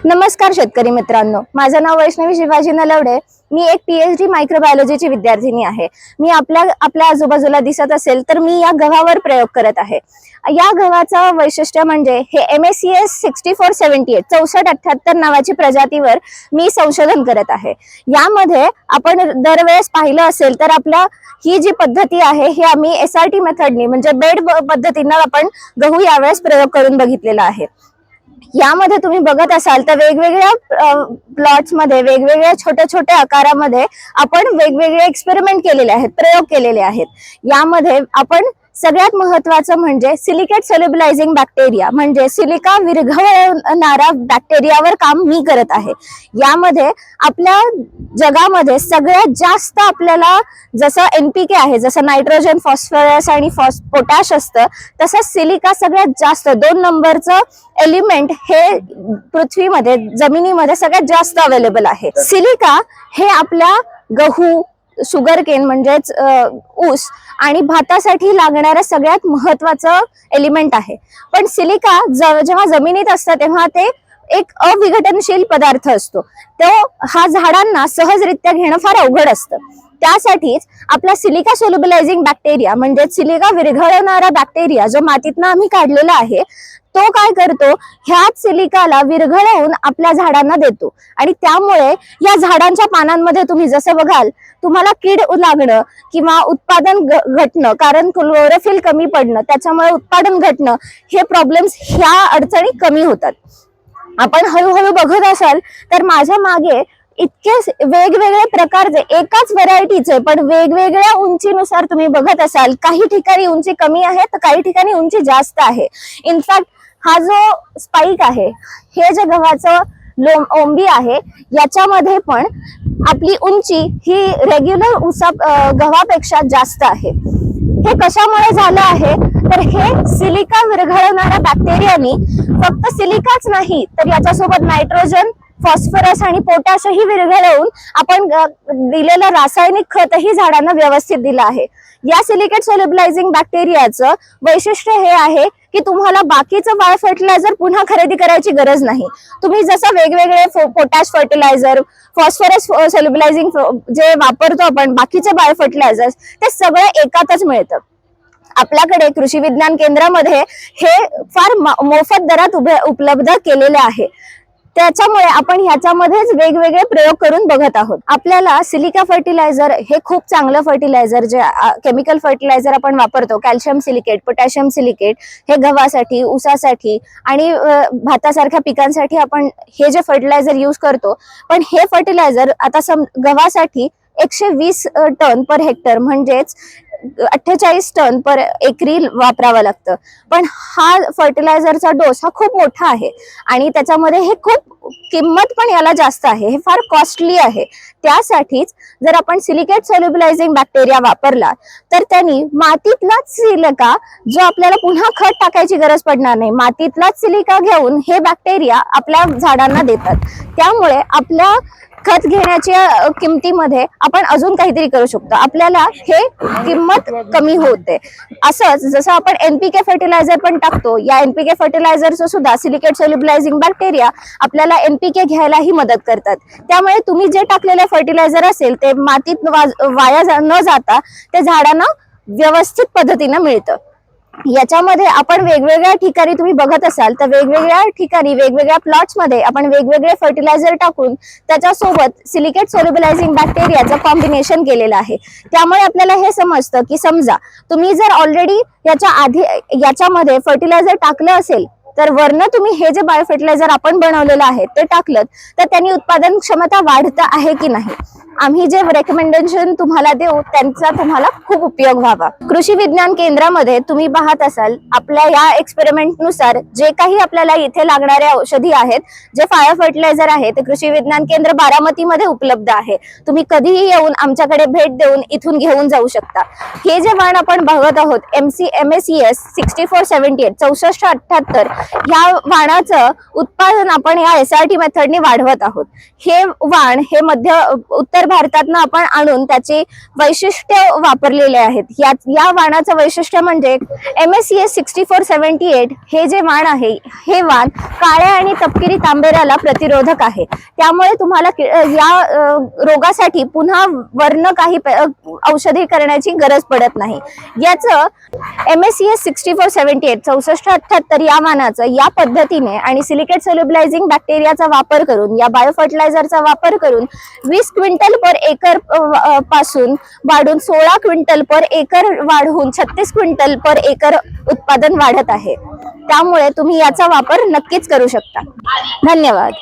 नमस्कार शेतकरी मित्रांनो. माझं नाव वैष्णवी शिवाजी नलवडे मी एक पीएचडी मायक्रोबायोलॉजीची विद्यार्थिनी आहे. मी आपल्या आपल्या आजूबाजूला दिसत असेल तर मी या गव्हावर प्रयोग करत आहे. या गव्हाचं वैशिष्ट्य म्हणजे हे M S C S sixty four seventy eight चौसष्ट अठ्ठ्याहत्तर नावाची प्रजातीवर मी संशोधन करत आहे. यामध्ये आपण दरवेळेस पाहिलं असेल तर आपल्या ही जी पद्धती आहे ही आम्ही एस आर टी मेथडनी म्हणजे बेड पद्धतीनं आपण गहू यावेळेस प्रयोग करून बघितलेला आहे. यामध्ये तुम्ही बघत असाल तर वेगवेगळ्या प्लॉट्समध्ये वेगवेगळ्या छोट्या छोट्या आकारामध्ये आपण वेगवेगळे एक्सपेरिमेंट केलेले आहेत प्रयोग केलेले आहेत. यामध्ये आपण सगळ्यात महत्वाचं म्हणजे सिलिकेट सोल्युबलायझिंग बॅक्टेरिया म्हणजे सिलिका विरघळणारा बॅक्टेरियावर काम मी करत आहे. यामध्ये आपल्या जगामध्ये सगळ्यात जास्त आपल्याला जसं एनपीके आहे जसं नायट्रोजन फॉस्फरस आणि फॉस पोटॅश असतं तसं सिलिका सगळ्यात जास्त दोन नंबरचं एलिमेंट हे पृथ्वीमध्ये जमिनीमध्ये सगळ्यात जास्त अवेलेबल आहे. सिलिका हे आपल्या गहू शुगर केन म्हणजेच ऊस आणि भातासाठी लागणारं सगळ्यात महत्वाचं एलिमेंट आहे. पण सिलिका जेव्हा जमिनीत असतं तेव्हा ते एक अविघटनशील पदार्थ असतो. तो हा झाडांना सहजरित्या घेणं फार अवघड असतं. त्यासाठीच आपला सिलिका सोल्युबलायझिंग बॅक्टेरिया म्हणजे सिलिका विरघळवणारा बॅक्टेरिया जो मातीतनं आम्ही काढलेला आहे तो काय करतो? ह्याच सिलिकाला विरघळवून आपल्या झाडांना देतो. आणि त्यामुळे या झाडांच्या पानांमध्ये तुम्ही जसं बघाल तुम्हाला कीड लागणं किंवा उत्पादन घटणं कारण क्लोरोफिल कमी पडणं त्याच्यामुळे उत्पादन घटणं हे प्रॉब्लेम्स ह्या अडचणी कमी होतात. आपण हळूहळू बघत असाल तर माझ्या मागे इतके वेगवेगळे प्रकारचे एकाच व्हरायटीचे पण वेगवेगळ्या उंचीनुसार तुम्ही बघत असाल काही ठिकाणी उंची कमी आहे तर काही ठिकाणी उंची जास्त आहे. इनफॅक्ट हा जो स्पाईक आहे हे जे गव्हाचं लोम ओंबी आहे याच्यामध्ये पण आपली उंची ही रेग्युलर उसा गव्हापेक्षा जास्त आहे. हे कशामुळे झालं आहे? तर हे सिलिका विरघळवणाऱ्या बॅक्टेरियानी फक्त सिलिकाच नाही तर याच्यासोबत नायट्रोजन फॉस्फरस आणि पोटॅशही विरघळवून आपण दिलेलं रासायनिक खतही झाडांना व्यवस्थित दिलं आहे. या सिलिकेट सोलिबलायझिंग बॅक्टेरियाचं वैशिष्ट्य हे आहे की तुम्हाला बाकीचं बायो फर्टिलायझर पुन्हा खरेदी करायची गरज नाही. तुम्ही जसं वेगवेगळे पोटॅश फर्टिलायझर फॉस्फरस सोलिबलायझिंग जे वापरतो आपण बाकीचे बाय फर्टिलायझर्स ते सगळं एकातच मिळतं. आपल्याकडे कृषी विज्ञान केंद्रामध्ये हे फार मोफत दरात उभे उपलब्ध केलेले आहे. त्याच्यामुळे आपण ह्याच्यामध्येच वेगवेगळे प्रयोग करून बघत आहोत. आपल्याला सिलिका फर्टिलायझर हे खूप चांगलं फर्टिलायझर जे केमिकल फर्टिलायझर आपण वापरतो कॅल्शियम सिलिकेट पोटॅशियम सिलिकेट हे गव्हासाठी ऊसासाठी आणि भातासारख्या पिकांसाठी आपण हे जे फर्टिलायझर यूज करतो पण हे फर्टिलायझर आता सम गव्हासाठी एकशे वीस टन पर हेक्टर म्हणजेच अठ्ठेचाळीस टन पर एकरी वापरावं लागतं. पण हा फर्टिलायझरचा डोस हा खूप मोठा आहे आणि त्याच्यामध्ये हे खूप किंमत पण याला जास्त आहे. हे फार कॉस्टली आहे. त्यासाठीच जर आपण सिलिकेट सोल्युबलायझिंग बॅक्टेरिया वापरला तर त्यांनी मातीतलाच सिलिका जो आपल्याला पुन्हा खत टाकायची गरज पडणार नाही मातीतलाच सिलिका घेऊन हे बॅक्टेरिया आपल्या झाडांना देतात. त्यामुळे आपल्या खत घेण्याच्या किमतीमध्ये आपण अजून काहीतरी करू शकतो. आपल्याला हे किंमत कमी होते. असंच जसं आपण एनपीके फर्टिलायझर पण टाकतो या एनपीके फर्टिलायझरचं सुद्धा सिलिकेट सोल्युबलायझिंग बॅक्टेरिया आपल्याला एनपीके घ्यायलाही मदत करतात. त्यामुळे तुम्ही जे टाकलेलं फर्टिलायझर असेल ते मातीत वाया जा- न जाता ते झाडांना व्यवस्थित पद्धतीनं मिळतं. याच्यामध्ये आपण वेगवेगळ्या ठिकाणी तुम्ही बघत असाल तर वेगवेगळ्या ठिकाणी वेगवेगळ्या प्लॉट्समध्ये आपण वेगवेगळे फर्टिलायझर टाकून त्याच्यासोबत सिलिकेट सोल्युबलायझिंग बॅक्टेरियाचं कॉम्बिनेशन केलेलं आहे. त्यामुळे आपल्याला हे समजतं की समजा तुम्ही जर ऑलरेडी याच्या आधी याच्यामध्ये फर्टिलायझर टाकलं असेल तर वरनं तुम्ही हे जे बायो फर्टिलायझर आपण बनवलेलं आहे ते टाकलं तर त्यांनी उत्पादन क्षमता वाढत आहे की नाही? आम्ही जे रेकमेंडेशन तुम्हाला देऊ त्यांचा तुम्हाला खूप उपयोग व्हावा. कृषी विज्ञान केंद्रामध्ये तुम्ही पाहत असाल आपल्या या एक्सपेरिमेंटनुसार जे काही आपल्याला इथे लागणाऱ्या औषधी आहेत जे फायर फर्टिलायझर आहे ते कृषी विज्ञान केंद्र बारामतीमध्ये उपलब्ध आहे. तुम्ही कधीही येऊन आमच्याकडे भेट देऊन इथून घेऊन जाऊ शकता. हे जे वाण आपण बघत आहोत M C M S C S sixty four seventy eight चौसष्ट अठ्ठ्याहत्तर ह्या वाणाचं उत्पादन आपण या एस आर टी मेथडने वाढवत आहोत. हे वाण हे मध्य उत्तर भारतातनं आपण आणून त्याचे वैशिष्ट्य वापरलेले आहेत. या या वाणाचं वैशिष्ट्य म्हणजे M S C S sixty four seventy eight हे जे वाण आहे हे वाण काळ्या आणि तपकिरी तांबेऱ्याला प्रतिरोधक आहे. त्यामुळे तुम्हाला कि- या रोगासाठी पुन्हा वर्ण काही प- औषधी करण्याची गरज पडत नाही. याचं M S C S sixty four seventy eight चौसष्ट अठ्ठ्याहत्तर या वाणाचं या पद्धतीने आणि सिलिकेट सोल्युबलायझिंग बॅक्टेरियाचा वापर करून या बायो फर्टिलायझरचा वापर करून वीस क्विंटल पर एकरपासून वाढून सोळा क्विंटल पर एकर वाढवून छत्तीस क्विंटल पर एकर उत्पादन वाढत आहे. त्यामुळे तुम्ही याचा वापर नक्कीच करू शकता. धन्यवाद.